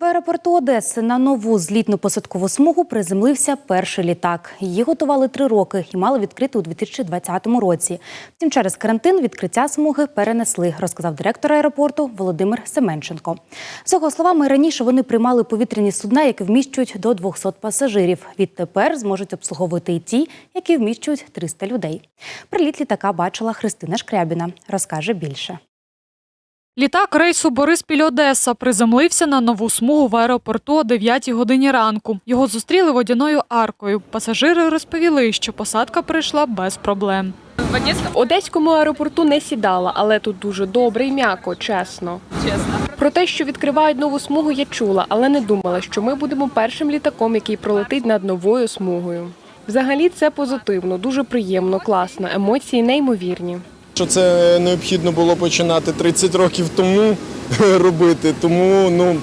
В аеропорту Одеси на нову злітно-посадкову смугу приземлився перший літак. Її готували три роки і мали відкрити у 2020 році. Втім, через карантин відкриття смуги перенесли, розказав директор аеропорту Володимир Семенченко. За його словами, раніше вони приймали повітряні судна, які вміщують до 200 пасажирів. Відтепер зможуть обслуговувати і ті, які вміщують 300 людей. Приліт літака бачила Христина Шкрябіна. Розкаже більше. Літак рейсу Бориспіль Одеса приземлився на нову смугу в аеропорту о 9 годині ранку. Його зустріли водяною аркою. Пасажири розповіли, що посадка прийшла без проблем. В одеському аеропорту не сідала, але тут дуже добре і м'яко, чесно. Чесно. Про те, що відкривають нову смугу, я чула, але не думала, що ми будемо першим літаком, який пролетить над новою смугою. Взагалі це позитивно, дуже приємно, класно, емоції неймовірні. Що це необхідно було починати 30 років тому робити, тому ну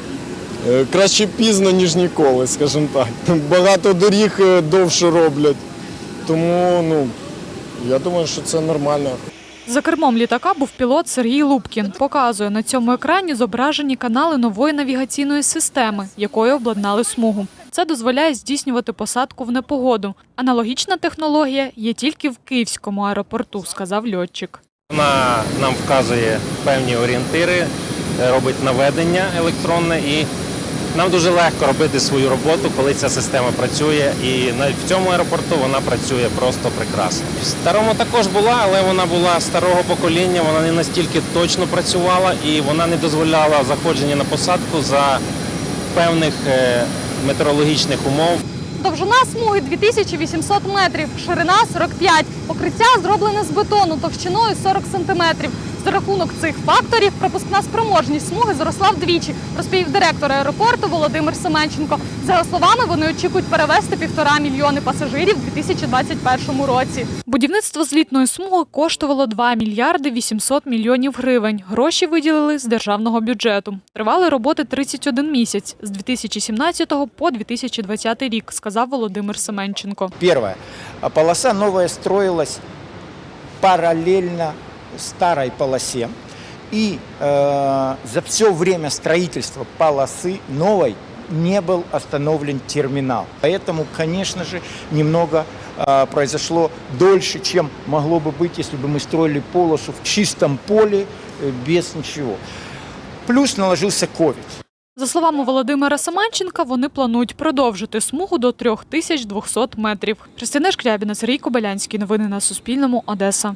е, краще пізно, ніж ніколи, скажімо так. Багато доріг е, довше роблять. Тому ну, я думаю, що це нормально. За кермом літака був пілот Сергій Лубкін. Показує на цьому екрані зображені канали нової навігаційної системи, якою обладнали смугу. Це дозволяє здійснювати посадку в непогоду. Аналогічна технологія є тільки в Київському аеропорту, сказав льотчик. Вона нам вказує певні орієнтири, е, робить наведення електронне і нам дуже легко робити свою роботу, коли ця система працює. І в цьому аеропорту вона працює просто прекрасно. В старому також була, але вона була старого покоління, вона не настільки точно працювала і вона не дозволяла заходження на посадку за певних е, метеорологічних умов. Довжина смуги 2800 метрів, ширина 45. Покриття зроблене з бетону товщиною 40 сантиметрів. За рахунок цих факторів пропускна спроможність смуги зросла вдвічі, розповів директор аеропорту Володимир Семенченко. За його словами, вони очікують перевезти півтора мільйони пасажирів у 2021 році. Будівництво злітної смуги коштувало 2 мільярди 800 мільйонів гривень. Гроші виділили з державного бюджету. Тривали роботи 31 місяць з 2017 по 2020 рік, сказав Володимир Семенченко. Первое. А Полоса новая строилась параллельно старой полосе. И э, за все время строительства полосы новой не был остановлен терминал. Поэтому, конечно же, немного э, произошло дольше, чем могло бы быть, если бы мы строили полосу в чистом поле э, без ничего. Плюс наложился ковид. За словами Володимира Семенченка, вони планують продовжити смугу до 3200 метрів. Христина Шкрябіна, Сергій Кобилянський. Новини на Суспільному. Одеса.